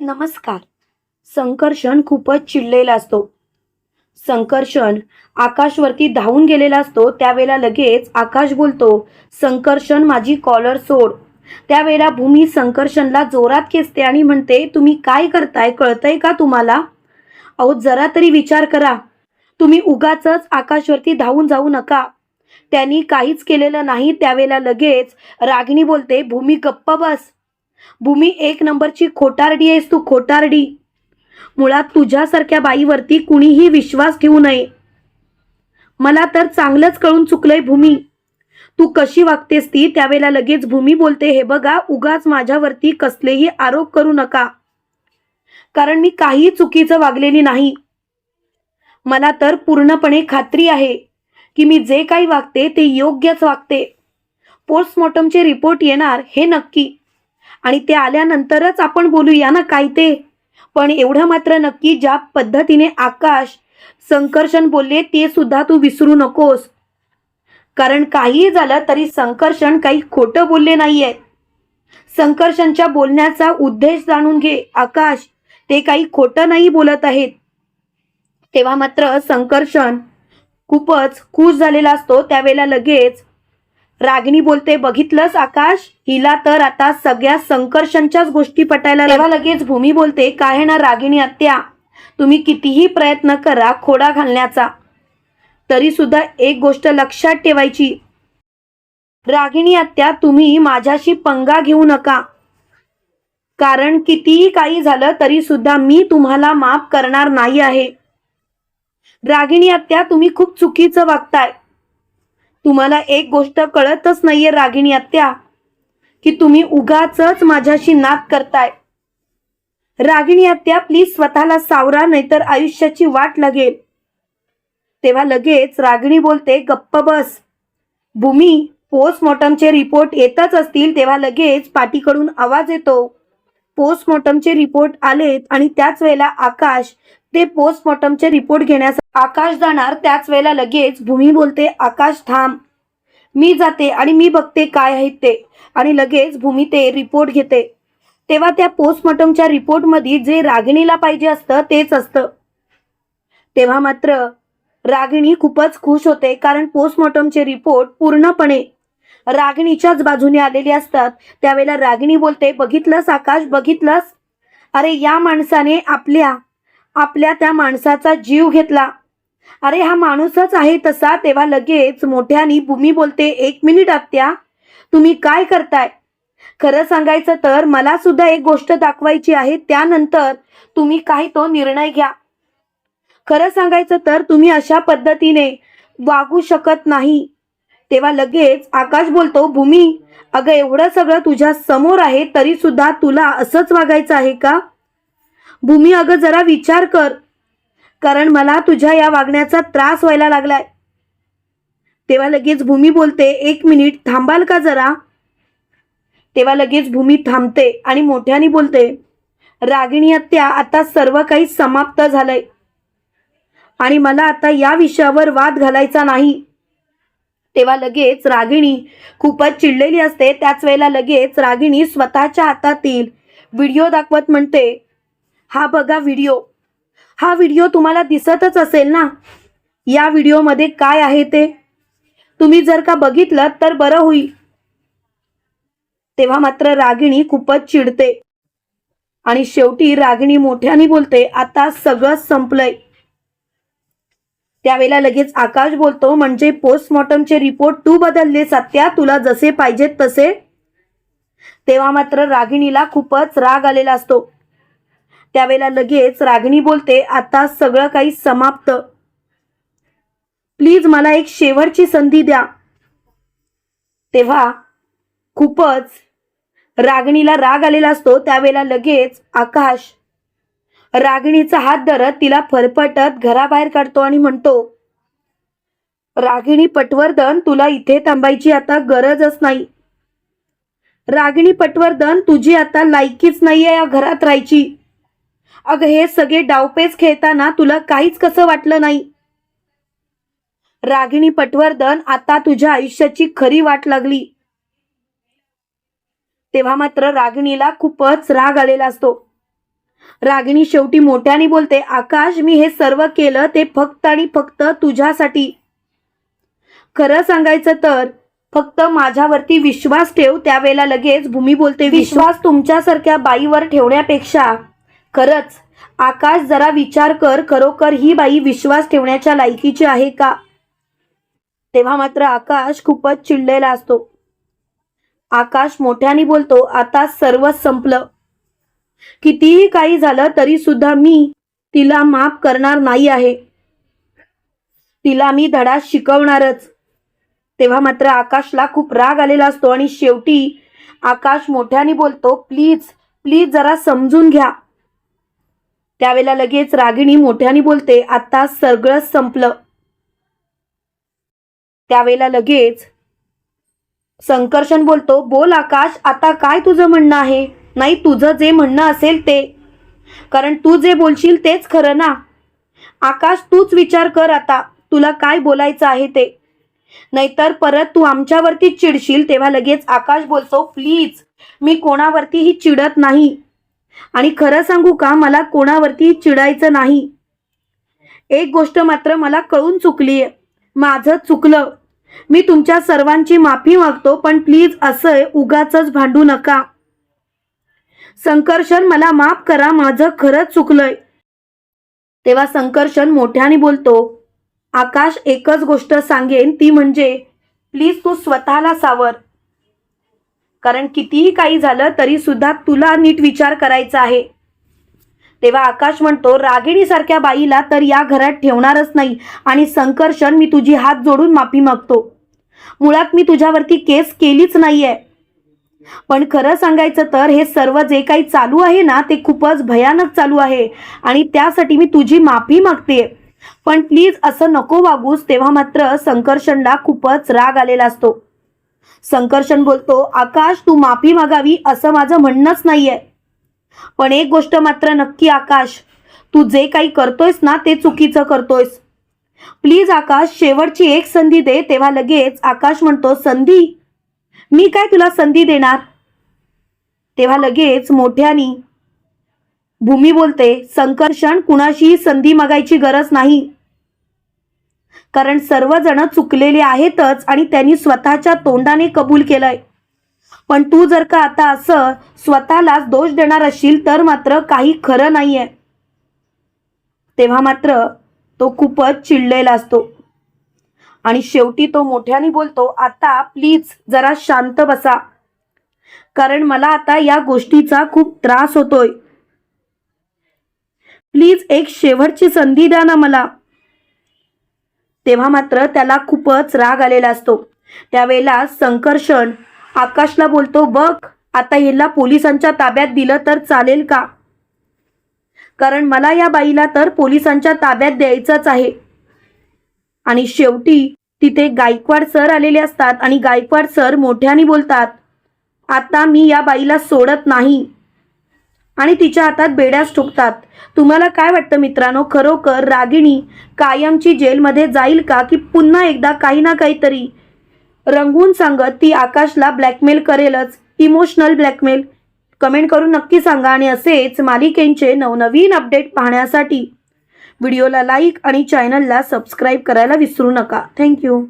नमस्कार. संकर्षण खूपच चिडलेला असतो. संकर्षण आकाशवरती धावून गेलेला असतो त्यावेळेला लगेच आकाश बोलतो संकर्षण माझी कॉलर सोड. त्यावेळेला भूमी संकर्षणला जोरात खेचते आणि म्हणते तुम्ही काय करताय कळतंय का तुम्हाला? अहो जरा तरी विचार करा. तुम्ही उगाच आकाशवरती धावून जाऊ नका. त्यांनी काहीच केलेलं नाही. त्यावेळेला लगेच रागिणी बोलते भूमी गप्प बस. भूमी एक नंबरची खोटारडी आहेस तू खोटारडी. मुळात तुझ्यासारख्या बाईवरती कुणीही विश्वास ठेवू नये. मला तर चांगलंच कळून चुकलंय भूमी. तू कशी वागतेस ती त्यावेळेला लगेच भूमी बोलते हे बघा उगाच माझ्यावरती कसलेही आरोप करू नका. कारण मी काही चुकीचं वागलेली नाही. मला तर पूर्णपणे खात्री आहे की मी जे काही वागते ते योग्यच वागते. पोस्टमॉर्टमचे रिपोर्ट येणार हे नक्की. आणि ते आल्यानंतरच आपण बोलूया ना काय ते? पण एवढं मात्र नक्की ज्या पद्धतीने आकाश संकर्षण बोलले ते सुद्धा तू विसरू नकोस. कारण काहीही झालं तरी संकर्षण काही खोटं बोलले नाहीये. संकर्षणच्या बोलण्याचा उद्देश जाणून घे आकाश. ते काही खोटं नाही बोलत आहेत. तेव्हा मात्र संकर्षण खूपच खुश झालेला असतो त्यावेळेला लगेच रागिणी बोलते बघितलंस आकाश? हिला तर आता सगळ्या संकर्षणच्याच गोष्टी पटायला तेव्हा लगेच भूमी बोलते काय ना रागिणी आत्या? तुम्ही कितीही प्रयत्न करा खोडा घालण्याचा. तरी सुद्धा एक गोष्ट लक्षात ठेवायची. रागिणी आत्या तुम्ही माझ्याशी पंगा घेऊ नका. कारण कितीही काही झालं तरी सुद्धा मी तुम्हाला माफ करणार नाही आहे. रागिणी आत्या तुम्ही खूप चुकीचं वागताय. तुम्हाला एक गोष्ट कळतच नाहीये रागिणी आत्या की तुम्ही उगाच माझ्याशी नाद करताय. रागिणी आत्या प्लीज स्वतःला सावरा नाहीतर आयुष्याची वाट लागेल. तेव्हा लगेच रागिणी बोलते गप्प बस. भूमी पोस्टमॉर्टमचे रिपोर्ट येतच असतील. तेव्हा लगेच पाठीकडून आवाज येतो. पोस्टमॉर्टमचे रिपोर्ट आलेत आणि त्याच वेळेला आकाश ते पोस्टमॉर्टमचे रिपोर्ट घेण्यासाठी आकाश जाणार त्याच वेळेला लगेच भूमी बोलते आकाश थांब. मी जाते आणि मी बघते काय आहेत ते. आणि लगेच भूमी ते रिपोर्ट घेते. तेव्हा त्या पोस्टमॉर्टमच्या रिपोर्टमध्ये जे रागिणीला पाहिजे असतं तेच असतं. तेव्हा मात्र रागिणी खूपच खुश होते कारण पोस्टमॉर्टमचे रिपोर्ट पूर्णपणे रागिणीच्याच बाजूने आलेले असतात. त्यावेळेला रागिणी बोलते बघितलंस आकाश बघितलंस? अरे या माणसाने आपल्या आपल्या त्या माणसाचा जीव घेतला. अरे हा माणूसच आहे तसा तेव्हा लगेच मोठ्यानी भूमी बोलते एक मिनिट आत्या. तुम्ही काय करताय? खरं सांगायचं तर मला सुद्धा एक गोष्ट दाखवायची आहे त्यानंतर तुम्ही काही तो निर्णय घ्या. खरं सांगायचं तर तुम्ही अशा पद्धतीने वागू शकत नाही. तेव्हा लगेच आकाश बोलतो भूमी अगं एवढं सगळं तुझ्या समोर आहे तरी सुद्धा तुला असंच वागायचं आहे का? भूमी अगं जरा विचार कर. कारण मला तुझ्या या वागण्याचा त्रास व्हायला लागलाय. तेव्हा लगेच भूमी बोलते एक मिनिट थांबाल का जरा? तेव्हा लगेच भूमी थांबते आणि मोठ्याने बोलते रागिणी हत्या आता सर्व काही समाप्त झालंय. आणि मला आता या विषयावर वाद घालायचा नाही. तेव्हा लगेच रागिणी खूपच चिडलेली असते. त्याच वेळेला लगेच रागिणी स्वतःच्या हातातील व्हिडिओ दाखवत म्हणते हा बघा व्हिडिओ. हा व्हिडिओ तुम्हाला दिसतच असेल ना? या व्हिडिओमध्ये काय आहे ते? तुम्ही जर का बघितलं तर बरं होईल. तेव्हा मात्र रागिणी खूपच चिडते. आणि शेवटी रागिणी मोठ्याने बोलते आता सगळं संपलंय. त्यावेळेला लगेच आकाश बोलतो म्हणजे पोस्टमॉर्टमचे रिपोर्ट तू बदलले सत्या तुला जसे पाहिजेत तसे. तेव्हा मात्र रागिणीला खूपच राग आलेला असतो. त्यावेळेला लगेच रागिणी बोलते आता सगळं काही समाप्त. प्लीज मला एक शेवटची संधी द्या. तेव्हा खूपच रागिणीला राग आलेला असतो. त्यावेळेला लगेच आकाश रागिणीचा हात धरत तिला फरफटत घराबाहेर काढतो आणि म्हणतो रागिणी पटवर्धन तुला इथे थांबायची आता गरजच नाही. रागिणी पटवर्धन तुझी आता लायकीच नाहीये या घरात राहायची. अगं हे सगळे डावपेच खेळताना तुला काहीच कसं वाटलं नाही? रागिणी पटवर्धन आता तुझ्या आयुष्याची खरी वाट लागली. तेव्हा मात्र रागिणीला खूपच राग आलेला असतो. रागिणी शेवटी मोठ्याने बोलते आकाश मी हे सर्व केलं ते फक्त आणि फक्त तुझ्यासाठी. खरं सांगायचं तर फक्त माझ्यावरती विश्वास ठेव त्यावेळेला लगेच भूमी बोलते विश्वास तुमच्यासारख्या बाईवर ठेवण्यापेक्षा खरंच आकाश जरा विचार कर खरोखर ही बाई विश्वास ठेवण्याच्या लायकीची आहे का? तेव्हा मात्र आकाश खूपच चिडलेला असतो. आकाश मोठ्याने बोलतो आता सर्व संपलं. कितीही काही झालं तरी सुद्धा मी तिला माफ करणार नाही आहे. तिला मी धडा शिकवणारच. तेव्हा मात्र आकाशला खूप राग आलेला असतो आणि शेवटी आकाश मोठ्याने बोलतो प्लीज प्लीज जरा समजून घ्या. त्यावेळेला लगेच रागिणी मोठ्याने बोलते आता सगळं संपलं. त्यावेळेला लगेच संकर्षण बोलतो बोल आकाश आता काय तुझं म्हणणं आहे? नाही तुझं जे म्हणणं असेल ते. कारण तू जे बोलशील तेच खरं ना. आकाश तूच विचार कर आता तुला काय बोलायचं आहे ते. नाहीतर परत तू आमच्यावरती चिडशील तेव्हा लगेच आकाश बोलतो प्लीज मी कोणावरतीही चिडत नाही. आणि खरं सांगू का मला कोणावरती चिडायचं नाही. एक गोष्ट मात्र मला कळून चुकली आहे माझं चुकलं. मी तुमच्या सर्वांची माफी मागतो पण प्लीज असं उगाच भांडू नका. संकर्षण मला माफ करा माझं खरंच चुकलंय. तेव्हा संकर्षण मोठ्याने बोलतो आकाश एकच गोष्ट सांगेन ती म्हणजे प्लीज तू स्वतःला सावर. कारण कितीही काही झालं तरी सुद्धा तुला नीट विचार करायचा आहे. तेव्हा आकाश म्हणतो रागिणीसारख्या बाईला तर या घरात ठेवणारच नाही आणि संकर्षण मी तुझी हात जोडून माफी मागतो. मुळात मी तुझ्यावरती केस केलीच नाहीये. पण खरं सांगायचं तर हे सर्व जे काही चालू आहे ना ते खूपच भयानक चालू आहे आणि त्यासाठी मी तुझी माफी मागते पण प्लीज असं नको वागूस तेव्हा मात्र संकर्षणला खूपच राग आलेला असतो. संकर्षण बोलतो आकाश तू माफी मागावी असं माझं म्हणणंच नाहीये. पण एक गोष्ट मात्र नक्की आकाश तू जे काही करतोयस ना ते चुकीचं करतोयस. प्लीज आकाश शेवटची एक संधी दे तेव्हा लगेच आकाश म्हणतो संधी? मी काय तुला संधी देणार? तेव्हा लगेच मोठ्यानी भूमी बोलते संकर्षण कुणाशीही संधी मागायची गरज नाही. कारण सर्वजण चुकलेले आहेतच आणि त्यांनी स्वतःच्या तोंडाने कबूल केलंय. पण तू जर का आता असं स्वतःलाच दोष देणार असशील तर मात्र काही खरं नाहीये. तेव्हा मात्र तो खूपच चिडलेला असतो. आणि शेवटी तो मोठ्याने बोलतो आता प्लीज जरा शांत बसा. कारण मला आता या गोष्टीचा खूप त्रास होतोय. प्लीज एक शेवटची संधी द्या ना मला. तेव्हा मात्र त्याला खूपच राग आलेला असतो. त्यावेळेला संकर्षण आकाशला बोलतो बघ आता हिला पोलिसांच्या ताब्यात दिलं तर चालेल का? कारण मला या बाईला तर पोलिसांच्या ताब्यात द्यायचंच आहे. आणि शेवटी तिथे गायकवाड सर आलेले असतात आणि गायकवाड सर मोठ्याने बोलतात आता मी या बाईला सोडत नाही. आणि तिच्या हातात बेड्याच ठोकतात. तुम्हाला काय वाटतं मित्रांनो? खरोखर रागिणी कायमची जेलमध्ये जाईल का? की पुन्हा एकदा काही ना काहीतरी रंगवून सांगत ती आकाशला ब्लॅकमेल करेलच? Emotional blackmail? कमेंट करून नक्की सांगा आणि असेच मालिकेंचे नवनवीन अपडेट पाहण्यासाठी व्हिडिओला लाईक आणि चॅनलला सबस्क्राईब करायला विसरू नका. थँक्यू.